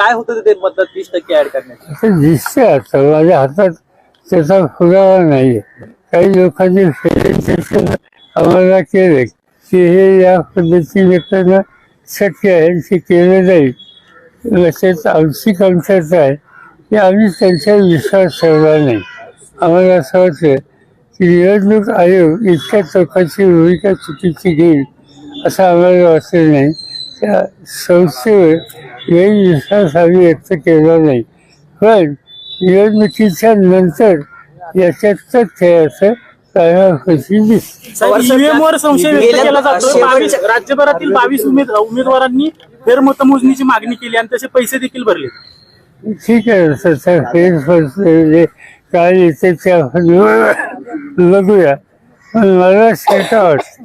काय होतं ते मतदार वीस टक्के ऍड करण्यात दिसते आता माझ्या म्हणजे हातात त्याचा पुरावा नाही काही लोकांनी आम्हाला केले की हे या पद्धतीने करणं शक्य आहे ते केलं जाईल तसेच आमची कमतरता आहे की आम्ही त्यांच्यावर विश्वास ठेवला नाही. आम्हाला असं वाटतं की निवडणूक आयोग इतक्या चौकाची भूमिका चुकीची घेईल असं आम्हाला वाटलं नाही. त्या संस्थेवर गैरविश्वास आम्ही व्यक्त केला नाही. पण निवडणुकीच्या नंतर याच्यात तथ्य असं कानाकोशी दिसतं. ईव्हीएम वर संशय व्यक्त गेल्या- केला जातो. शेवटच्या- बावीस राज्यभरातील बावीस उमेद उमेदवारांनी फेरमतमोजणीची मागणी केली आणि तसे पैसे देखील भरले. ठीक आहे काय येते ते आपण बघूया. पण मला शंका वाटते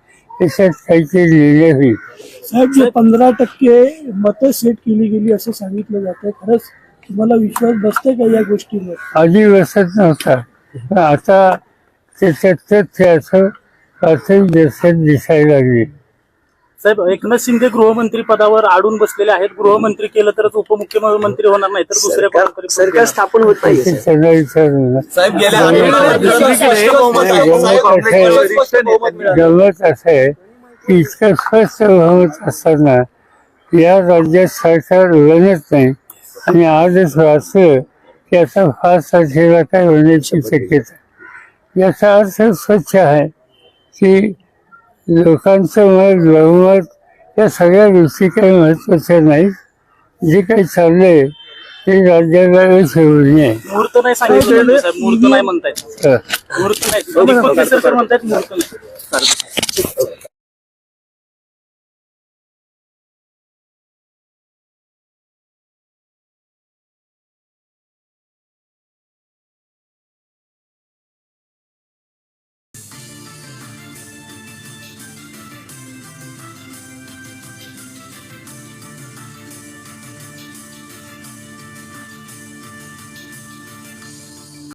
त्याच्यात काहीतरी लिहिले होईल साहेब जे पंधरा टक्के मतं सेट केली गेली असं सांगितलं जातं खरंच तुम्हाला विश्वास बसते का या गोष्टीवर? आधी बसत नव्हता. पण आता त्याच्यात तथ्य असं प्राथमिक दर्शन दिसायला लागली. साहेब एकनाथ शिंदे गृहमंत्री पदावर आडून बसलेले आहेत. गृहमंत्री केलं तरच उपमुख्यमंत्री होणार नाही तर दुसऱ्या सरकार स्थापन होत नाही साहेब गेल्या गमत असं आहे की इतकं स्वस्थ बहुमत असताना या राज्यात सरकार बनत नाही. आणि आजच वाचलं की आता फार तारखेला काय होण्याची शक्यता. याचा अर्थ स्वच्छ आहे की लोकांचं मत बहुमत या सगळ्या गोष्टी काही महत्त्वाच्या नाहीत. जे काही चाललंय ते राज्याला आहे मुहूर्त नाही सांगितलं मुहूर्त नाही म्हणतायत. अं. मुहूर्त नाही. दीपक केसरकर म्हणतायत मुहूर्त नाही.